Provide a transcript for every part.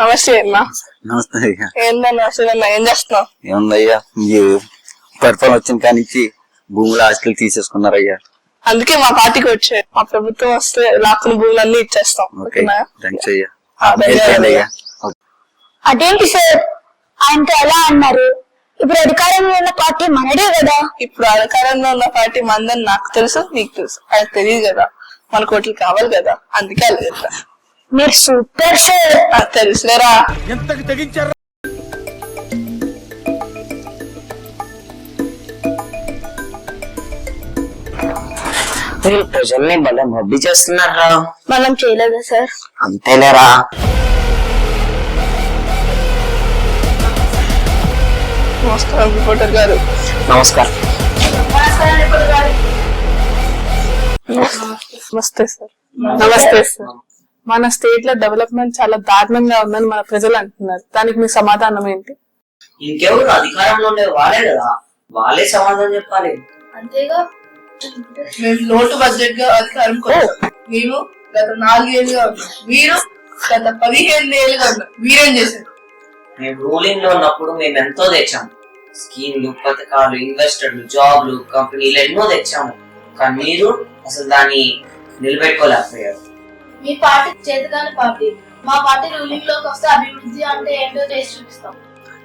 నమస్తే అన్న నమస్తే అయ్యా ఏందన్న అసలు ఏం చేస్తున్నావు ఏముందయ్యా పరిపాలన వచ్చిన కానించి భూములు ఆస్తులు తీసేసుకున్నారయ్యా అందుకే మా పార్టీకి వచ్చే మా ప్రభుత్వం వస్తే లాక్కున్న భూములు అన్ని ఇచ్చేస్తాం థ్యాంక్స్ అయ్యా అదేంటి సార్ ఆయనతో ఎలా అన్నారు ఇప్పుడు అధికారంలో ఉన్న పార్టీ మనడే కదా ఇప్పుడు అధికారంలో ఉన్న పార్టీ మందని నాకు తెలుసు నీకు తెలుసు అది తెలియదు కదా మన కోట్లు కావాలి కదా అందుకే అలా మీరు సూపర్ సార్ తెలుసులేరా ఎంతకు తెగించారా ప్రజల్ని భలే మబ్బి చేస్తున్నారా మనం చేయలేదా సార్ అంతేలేరా నమస్కారం రిపోర్టర్ గారు నమస్కారం నమస్తే సార్ నమస్తే సార్ మన స్టేట్ లో డెవలప్మెంట్ చాలా దారుణంగా ఉందని మన ప్రజలు అంటున్నారు దానికి మీ సమాధానం ఏంటి ఇంకెవరు అధికారంలో ఉండేది వాళ్ళే కదా వాళ్ళే సమాధానం చెప్పాలి అంతేగా లోటు బడ్జెట్ గా అధికారం మేము గత నాలుగేళ్ళుగా ఉన్నాం మీరు గత పదిహేను ఏళ్ళుగా ఉన్నాం మీరేం చేశారు మేము రూలింగ్ లో ఉన్నప్పుడు మేము ఎంతో తెచ్చాము స్కీమ్లు పథకాలు ఇన్వెస్టర్లు జాబ్లు కంపెనీలు ఎన్నో తెచ్చాము కానీ మీరు అసలు దాన్ని నిలబెట్టుకోలేకపోయారు మీ పార్టీ చేతగాని పార్టీ మా పార్టీ రూలింగ్ లోకి వస్తే అభివృద్ధి అంటే ఏంటో చేసి చూపిస్తాం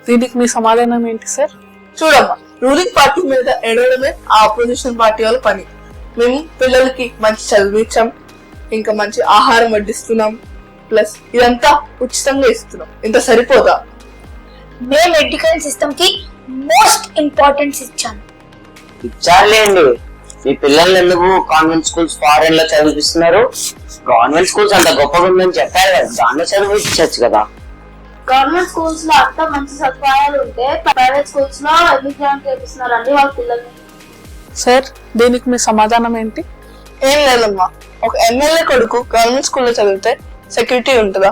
దీనికి మీ సమాధానం ఏంటి సార్ చూడమ్మా రూలింగ్ పార్టీ మీద ఎడవడమే ఆ అపోజిషన్ పార్టీ వాళ్ళ పని మేము పిల్లలకి మంచి ఇచ్చాం ఇంకా మంచి ఆహారం వడ్డిస్తున్నాం ప్లస్ ఇదంతా ఉచితంగా ఇస్తున్నాం ఇంత సరిపోదా మేము ఎడ్యుకేషన్ సిస్టమ్ కి మోస్ట్ ఇంపార్టెన్స్ ఇచ్చాం ఇచ్చారులేండి మీ పిల్లల్ని ఎందుకు కాన్వెంట్ స్కూల్స్ ఫారెన్ లో చదివిస్తున్నారు గవర్నమెంట్ స్కూల్స్ అంత గొప్పగా ఉందని చెప్పారు కదా దాంట్లో చదివించవచ్చు కదా గవర్నమెంట్ స్కూల్స్ లో అంత మంచి సదుపాయాలు ఉంటే ప్రైవేట్ స్కూల్స్ లో ఎందుకు జాయిన్ చేపిస్తున్నారు అండి వాళ్ళ పిల్లల్ని సార్ దీనికి మీ సమాధానం ఏంటి ఏం లేదమ్మా ఒక ఎమ్మెల్యే కొడుకు గవర్నమెంట్ స్కూల్లో చదివితే సెక్యూరిటీ ఉంటుందా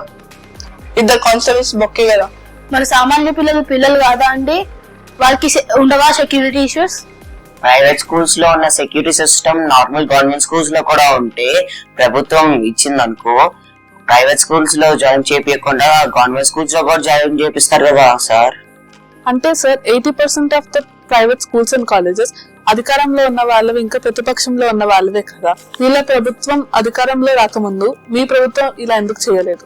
ఇద్దరు కాన్స్టేబుల్స్ బొక్కే కదా మరి సామాన్య పిల్లలు పిల్లలు కాదా అండి వాళ్ళకి ఉండవా సెక్యూరిటీ ఇష్యూస్ ప్రైవేట్ స్కూల్స్ లో ఉన్న security system normal government schools లో కూడా ఉంటే ప్రభుత్వం ఇచ్చిందనుకో ప్రైవేట్ స్కూల్స్ లో జాయిన్ చేయకుండా గవర్నమెంట్ స్కూల్స్ లో కూడా జాయిన్ చేపిస్తారు కదా సార్ అంటే sir eighty percent of the private schools and colleges అధికారంలో ఉన్న వాళ్ళు ఇంకా ప్రతిపక్షంలో ఉన్న వాళ్ళదే కదా వీళ్ళ ప్రభుత్వం అధికారంలో రాకముందు మీ ప్రభుత్వం ఇలా ఎందుకు చేయలేదు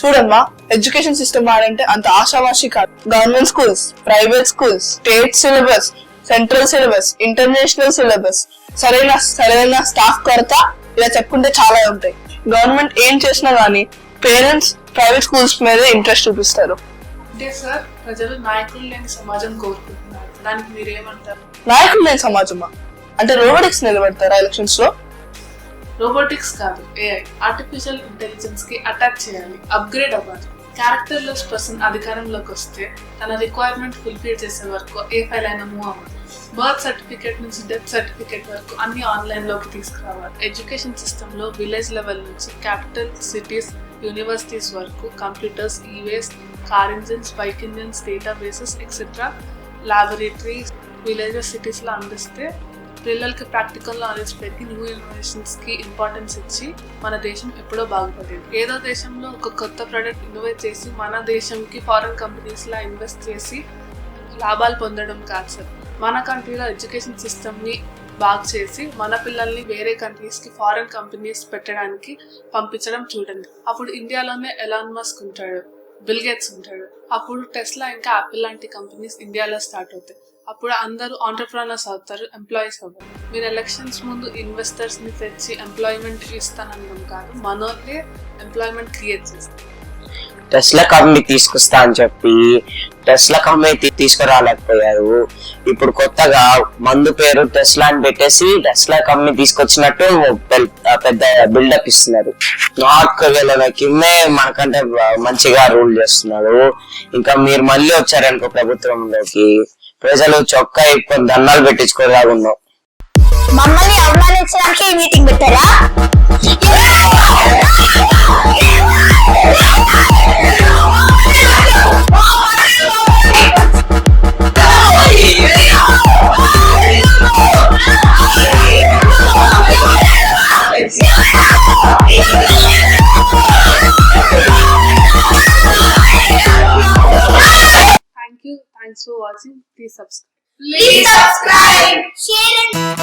చూడమ్మా ఎడ్యుకేషన్ సిస్టమ్ వాడంటే అంత ఆశావాషి కాదు government schools private schools state syllabus central syllabus international syllabus సరైన సరైన స్టాఫ్ కొరత ఇలా చెప్పుకుంటే చాలా ఉంటాయి గవర్నమెంట్ ఏం చేసినా కానీ పేరెంట్స్ ప్రైవేట్ స్కూల్స్ మీద ఇంట్రెస్ట్ చూపిస్తారు సార్ ప్రజలు నాయకులు లేని సమాజం కోరుకుంటున్నారు దానికి మీరేమంటారు నాయకులు లేని సమాజమా అంటే రోబోటిక్స్ నిలబెడతారా ఎలక్షన్స్ లో రోబోటిక్స్ కాదు ఏఐ ఆర్టిఫిషియల్ ఇంటెలిజెన్స్ కి అటాక్ చేయాలి అప్గ్రేడ్ అవ్వాలి క్యారెక్టర్ లెస్ పర్సన్ అధికారంలోకి వస్తే తన రిక్వైర్మెంట్ ఫుల్ఫిల్ చేసే వరకు ఏ ఫైల్ అయినా మూవ్ అవ్వదు బర్త్ సర్టిఫికేట్ నుంచి డెత్ సర్టిఫికేట్ వరకు అన్ని ఆన్లైన్లోకి తీసుకురావాలి ఎడ్యుకేషన్ సిస్టంలో విలేజ్ లెవెల్ నుంచి క్యాపిటల్ సిటీస్ యూనివర్సిటీస్ వరకు computers EVs car engines bike engines bases etcetera laboratories villages సిటీస్లో అందిస్తే పిల్లలకి ప్రాక్టికల్ నాలెడ్జ్ పెరిగి న్యూ ఇన్నోవేషన్స్కి ఇంపార్టెన్స్ ఇచ్చి మన దేశం ఎప్పుడో బాగుపడేది ఏదో దేశంలో ఒక కొత్త ప్రోడక్ట్ ఇన్నోవేట్ చేసి మన దేశంకి ఫారెన్ కంపెనీస్లా ఇన్వెస్ట్ చేసి లాభాలు పొందడం కాదు సార్ మన కంట్రీలో ఎడ్యుకేషన్ సిస్టమ్ని బాగు చేసి మన పిల్లల్ని వేరే కంట్రీస్కి ఫారెన్ కంపెనీస్ పెట్టడానికి పంపించడం చూడండి అప్పుడు ఇండియాలోనే ఎలాన్ మస్క్ ఉంటాడు బిల్గేట్స్ ఉంటాడు అప్పుడు టెస్లా ఇంకా యాపిల్ లాంటి కంపెనీస్ ఇండియాలో స్టార్ట్ అవుతాయి అప్పుడు అందరూ ఆంటర్ప్రానర్స్ అవుతారు ఎంప్లాయీస్ అవుతారు మీరు ఎలక్షన్స్ ముందు ఇన్వెస్టర్స్ని తెచ్చి ఎంప్లాయ్మెంట్ ఇస్తానన్నాం కాదు మనోళ్ళే ఎంప్లాయ్మెంట్ క్రియేట్ చేస్తారు టెస్లా కంపెనీ తీసుకొస్తా అని చెప్పి టెస్లా కంపెనీ తీసుకురాలేకపోయారు ఇప్పుడు కొత్తగా మందు పేరు టెస్లా అని పెట్టేసి టెస్లా కంపెనీ తీసుకొచ్చినట్టు పెద్ద బిల్డప్ ఇస్తున్నారు నార్త్ కొరియాలో కిమ్మే మనకంటే మంచిగా రూల్ చేస్తున్నారు ఇంకా మీరు మళ్ళీ వచ్చారనుకో ప్రభుత్వంలోకి ప్రజలు చొక్కా ఎక్కువ దండాలు ఉన్నాం మమ్మల్ని అవమానించడానికి మీటింగ్ పెట్టారా for watching. Please subscribe. Share and